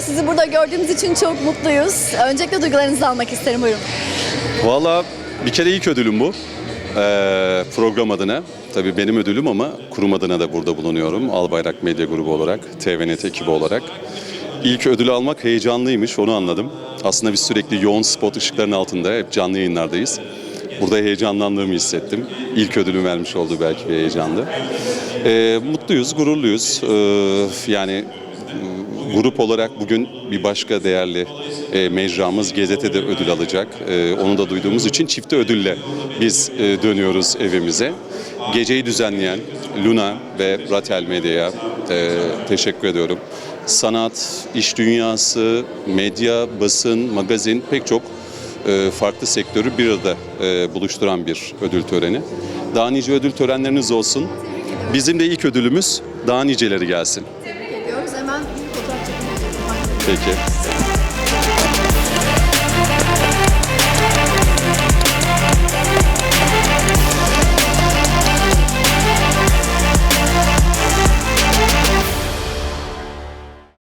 Sizi burada gördüğümüz için çok mutluyuz. Öncelikle duygularınızı almak isterim. Buyurun. Valla bir kere ilk ödülüm bu. Ee, program adına. Tabii benim ödülüm ama kurum adına da burada bulunuyorum. Albayrak Medya Grubu olarak, TVNet ekibi olarak. İlk ödülü almak heyecanlıymış, onu anladım. Aslında biz sürekli yoğun spot ışıkların altında, hep canlı yayınlardayız. Burada heyecanlandığımı hissettim. İlk ödülü vermiş olduğu belki bir heyecandı. Ee, mutluyuz, gururluyuz. Ee, yani grup olarak bugün bir başka değerli e, mecramız GZT'de ödül alacak. E, onu da duyduğumuz için çifte ödülle biz e, dönüyoruz evimize. Geceyi düzenleyen Luna ve Ratel Medya'ya e, teşekkür ediyorum. Sanat, iş dünyası, medya, basın, magazin pek çok e, farklı sektörü bir arada e, buluşturan bir ödül töreni. Daha nice ödül törenleriniz olsun. Bizim de ilk ödülümüz daha niceleri gelsin. Peki.